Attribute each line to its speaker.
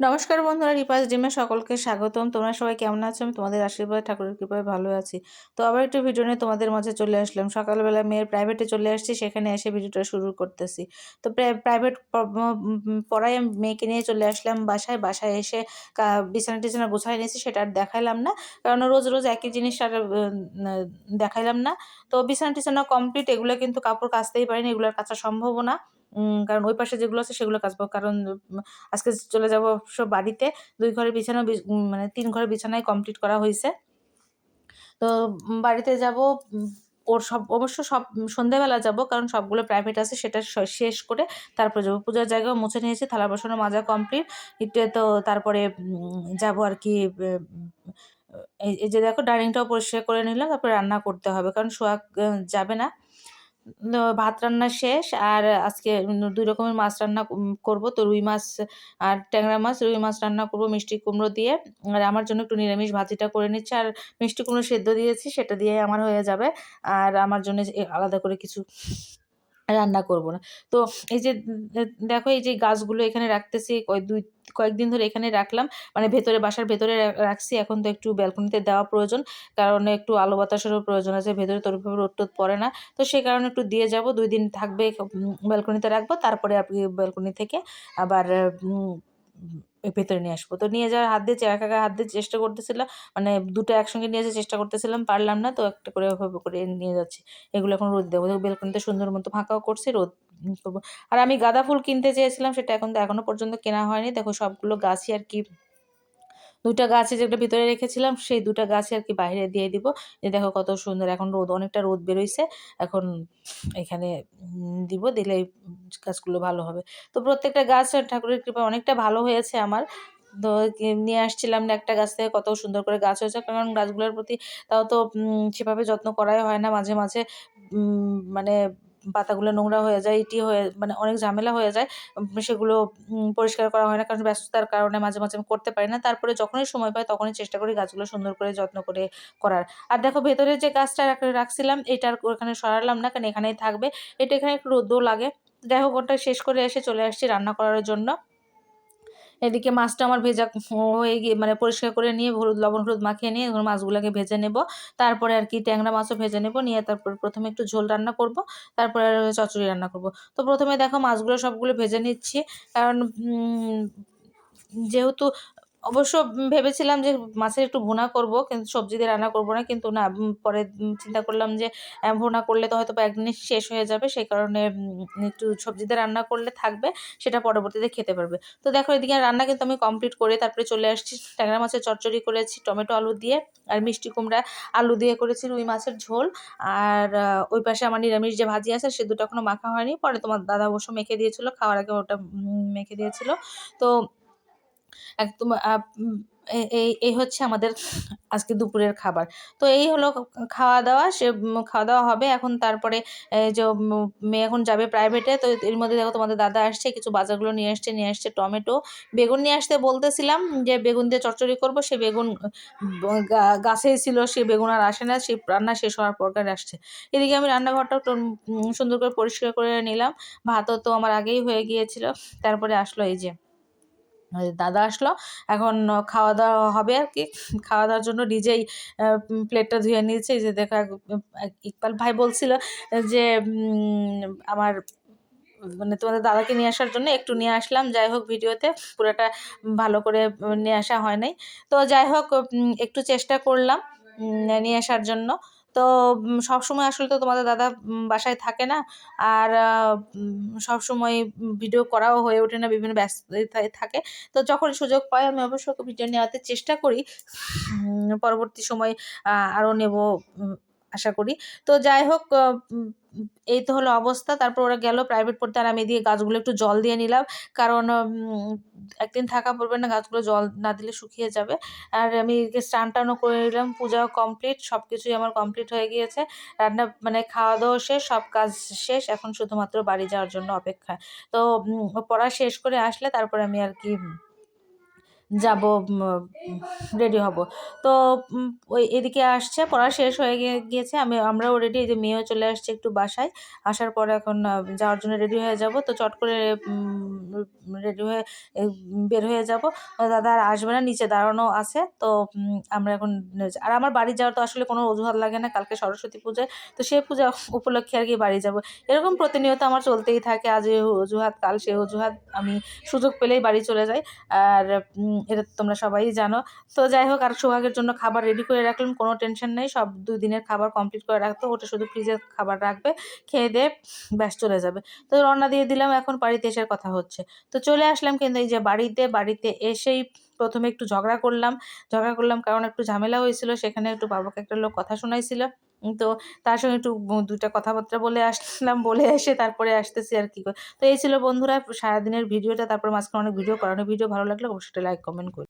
Speaker 1: নমস্কার বন্ধুরা, রিপাস ডিমে সকলকে স্বাগতম। তোমরা সবাই কেমন আছো? আমি তোমাদের আশীর্বাদ, ঠাকুরের কৃপায় ভালো আছি। তো আবার একটু ভিডিও নিয়ে তোমাদের মাঝে চলে আসলাম। সকালবেলা মেয়ের প্রাইভেটে চলে আসছি, সেখানে এসে ভিডিওটা শুরু করতেছি। তো প্রাইভেট পড়ায় মেয়েকে নিয়ে চলে আসলাম বাসায়। বাসায় এসে বিছানা টিছানা গোছায় নিয়েছি, সেটা আর দেখাইলাম না। কারণ রোজ রোজ একই জিনিস আর দেখাইলাম না। তো বিছানা টিছানা কমপ্লিট এগুলো কিন্তু কাপড় কাচতেই পারিনি, এগুলো আর কাচা সম্ভব না। কারণ ওই পাশে যেগুলো আছে সেগুলো কাজ কাচবো। কারণ আজকে চলে যাব সব বাড়িতে। দুই ঘরের বিছানা মানে তিন ঘরের বিছানায় কমপ্লিট করা হয়েছে। তো বাড়িতে যাব ওর সব অবশ্য সব উম, সন্ধেবেলা যাব কারণ সবগুলো প্রাইভেট আছে সেটা শেষ করে তারপরে যাব। পূজার জায়গাও মুছে নিয়েছি থালা বাসনও মাজা কমপ্লিট তো তারপরে যাব আর কি এই যে দেখো ডাইনিংটাও পরিষ্কার করে নিলাম তারপরে রান্না করতে হবে। কারণ সোয়াগ যাবে না। ভাত রান্না শেষ আর আজকে দুই রকমের মাছ রান্না করব। তো রুই মাছ আর ট্যাংরা মাছ, রুই মাছ রান্না করব মিষ্টি কুমড়ো দিয়ে। আর আমার জন্য একটু নিরামিষ ভাজিটা করে নিচ্ছে। আর মিষ্টি কুমড়ো সেদ্ধ দিয়েছি, সেটা দিয়ে আমার হয়ে যাবে। আর আমার জন্য আলাদা করে কিছু রান্না করব না। তো এই যে দেখো এই যে গাছগুলো এখানে রাখতেছি, কয় দুই, কয়েকদিন ধরে এখানে রাখলাম। মানে ভেতরে, বাসার ভেতরে রাখছি। এখন তো একটু ব্যালকনিতে দেওয়া প্রয়োজন। কারণ একটু আলো বাতাসেরও প্রয়োজন আছে। ভেতরে তো ওরকম রোদ টোদ পড়ে না। তো সেই কারণে একটু দিয়ে যাব। দুই দিন থাকবে ব্যালকনিতে রাখব। তারপরে আপনি ব্যালকনি থেকে আবার ভেতরে নিয়ে আসব। তো নিয়ে যাওয়ার হাত দিয়ে, চেরা কাকা হাত দিয়ে চেষ্টা করতেছিলাম মানে দুটো একসঙ্গে নিয়ে যাওয়ার চেষ্টা করতেছিলাম, পারলাম না, তো একটা করে ওভাবে করে নিয়ে যাচ্ছি। এগুলো এখন রোদ দেবো বেলকনিতে সুন্দর মতো ফাঁকাও করছি, রোদ করব। আর আমি গাঁদা ফুল কিনতে চেয়েছিলাম, সেটা এখন তো এখনও পর্যন্ত কেনা হয়নি। দেখো সবগুলো গাছই আর কি দুটা গাছে যেটা ভিতরে রেখেছিলাম, সেই দুটা গাছে আর কি বাইরে দিয়ে দিব। যে দেখো কত সুন্দর, এখন রোদ, অনেকটা রোদ বেরোইছে। এখন এখানে দিব, দিলে এই গাছগুলো ভালো হবে। তো প্রত্যেকটা গাছ ঠাকুরের কৃপায় অনেকটা ভালো হয়েছে আমার। তো নিয়ে আসছিলাম না একটা গাছ থেকে, কত সুন্দর করে গাছ হয়েছে। কারণ গাছগুলোর প্রতি তাও তো সেভাবে যত্ন করাই হয় না মাঝে মাঝে মানে পাতাগুলো নোংরা হয়ে যায় এটি হয়ে মানে অনেক ঝামেলা হয়ে যায় সেগুলো পরিষ্কার করা হয় না কারণ ব্যস্ততার কারণে মাঝে মাঝে আমি করতে পারি না। তারপরে যখনই সময় পাই তখনই চেষ্টা করি গাছগুলো সুন্দর করে যত্ন করে করার। আর দেখো ভেতরে যে গাছটা রাখ- রাখছিলাম এটার ওখানে সরালাম না কারণ এখানেই থাকবে। এটা এখানে একটু রোদও লাগে। দেখো ওটা শেষ করে এসে চলে আসছি রান্না করার জন্য। এদিকে মাছটা আমার ভেজা হয়ে গিয়ে মানে পরিষ্কার করে নিয়ে, হলুদ, লবণ হলুদ মাখিয়ে নিয়ে মাছগুলোকে ভেজে নেব। তারপরে আর কি ট্যাংরা মাছও ভেজে নেব, নিয়ে তারপর প্রথমে একটু ঝোল রান্না করব, তারপরে আর চচড়ি রান্না করব। তো প্রথমে দেখো মাছগুলো সবগুলো ভেজে নিচ্ছি। কারণ যেহেতু অবশ্য ভেবেছিলাম যে মাছের একটু ভুনা করব, কিন্তু সবজি দিয়ে রান্না করব না, কিন্তু না পরে চিন্তা করলাম যে ভুনা করলে তো হয়তো বা একদিনই শেষ হয়ে যাবে, সেই কারণে একটু সবজি দিয়ে রান্না করলে থাকবে, সেটা পরবর্তীতে খেতে পারবে। তো দেখো, এদিকে রান্না কিন্তু আমি কমপ্লিট করে তারপরে চলে আসছি, ট্যাংরা মাছের চচ্চড়ি করেছি, টমেটো আলু দিয়ে, আর মিষ্টি কুমড়া আলু দিয়ে করেছি রুই মাছের ঝোল, আর ওই পাশে আমার নিরামিষ যে ভাজি আছে, সে দুটো এখনও মাখা হয়নি, পরে তোমার দাদা অবশ্য মেখে দিয়েছিল, খাওয়ার আগে ওটা মেখে দিয়েছিল। তো একদম এই এই হচ্ছে আমাদের আজকে দুপুরের খাবার। তো এই হলো খাওয়া দাওয়া সে খাওয়া দাওয়া হবে। এখন তারপরে যে মেয়ে এখন যাবে প্রাইভেটে তো এর মধ্যে দেখো তোমাদের দাদা আসছে, কিছু বাজারগুলো নিয়ে আসছে নিয়ে আসছে টমেটো। বেগুন নিয়ে আসতে বলতেছিলাম যে, বেগুন দিয়ে চচ্চড়ি করব, সে বেগুন গাছেই ছিল, সে বেগুন আর আসে না, সে রান্না শেষ হওয়ার পর আসছে। এদিকে আমি রান্নাঘরটা সুন্দর করে পরিষ্কার করে নিলাম। ভাতও তো আমার আগেই হয়ে গিয়েছিল। তারপরে আসলো এই যে দাদা আসলো, এখন খাওয়া দাওয়া হবে আর কি। খাওয়া দাওয়ার জন্য নিজেই প্লেটটা ধুয়ে নিয়েছে যে দেখা ইকবাল ভাই বলছিল যে আমার মানে তোমাদের দাদাকে নিয়ে আসার জন্য একটু নিয়ে আসলাম, যাই হোক ভিডিওতে পুরোটা ভালো করে নিয়ে আসা হয় নাই। তো যাই হোক একটু চেষ্টা করলাম নিয়ে আসার জন্য। তো সবসময় আসলে তো তোমাদের দাদা বাসায় থাকে না। আর সবসময় ভিডিও করাও হয়ে ওঠে না, বিভিন্ন ব্যস্ততায় থাকে। তো যখন সুযোগ পাই, আমি অবশ্যই ভিডিও নেওয়াতে চেষ্টা করি। পরবর্তী সময় আরও নেব আশা করি। তো যাই হোক এই তো হলো অবস্থা। তারপর ওরা গেল প্রাইভেট পড়তে আর আমি দিয়ে গাছগুলো একটু জল দিয়ে নিলাম। কারণ একদিন থাকা পড়বে না, গাছগুলো জল না দিলে শুকিয়ে যাবে। আর আমি এদিকে স্নান টানও করে নিলাম, পূজাও কমপ্লিট সব কিছুই আমার কমপ্লিট হয়ে গিয়েছে। রান্না মানে খাওয়া দাওয়া শেষ, সব কাজ শেষ, এখন শুধুমাত্র বাড়ি যাওয়ার জন্য অপেক্ষা তো পড়া শেষ করে আসলে তারপর আমি আর কি যাব রেডি হব। তো ওই এদিকে আসছে, পড়া শেষ হয়ে গিয়ে- গিয়েছে। আমি, আমরাও রেডি যে মেয়েও চলে আসছে একটু বাসায়। আসার পরে এখন যাওয়ার জন্য রেডি হয়ে যাব। তো চট করে রেডি হয়ে বের হয়ে যাব। দাদা আর আসবে না, নিচে দাঁড়ানো আছে। তো আমরা এখন, আর আমার বাড়ি যাওয়ার তো আসলে কোনো অজুহাত লাগে না। কালকে সরস্বতী পূজা তো সেই পূজা উপলক্ষে আর কি বাড়ি যাব। এরকম প্রতিনিয়ত আমার চলতেই থাকে। আজ এই অজুহাত, কাল সে অজুহাত। আমি সুযোগ পেলেই বাড়ি চলে যাই। আর এটা তোমরা সবাই জানো। তো যাই হোক, আর সোহাগের জন্য খাবার রেডি করে রাখলাম, কোনো টেনশন নেই, সব দুই দিনের খাবার কমপ্লিট করে রাখতো ওটা শুধু ফ্রিজে খাবার রাখবে, খেয়ে দিয়ে ব্যাস চলে যাবে। তো রওনা দিয়ে দিলাম, এখন বাড়িতে এসে কথা হচ্ছে। তো চলে আসলাম কিন্তু এই যে বাড়িতে বাড়িতে এসেই প্রথমে একটু ঝগড়া করলাম। ঝগড়া করলাম কারণ একটু ঝামেলা হয়েছিল, সেখানে একটু বাবাকে একটা লোক কথা শোনাইছিল। তো তার সঙ্গে একটু দুটা কথাবার্তা বলে আসলাম, বলে এসে তারপরে আসতেছি আর কি তো এই ছিল বন্ধুরা, সারাদিনের ভিডিওটা, তারপর মাঝখানে অনেক ভিডিও করানো ভিডিও, ভালো লাগলে অবশ্যই লাইক কমেন্ট করি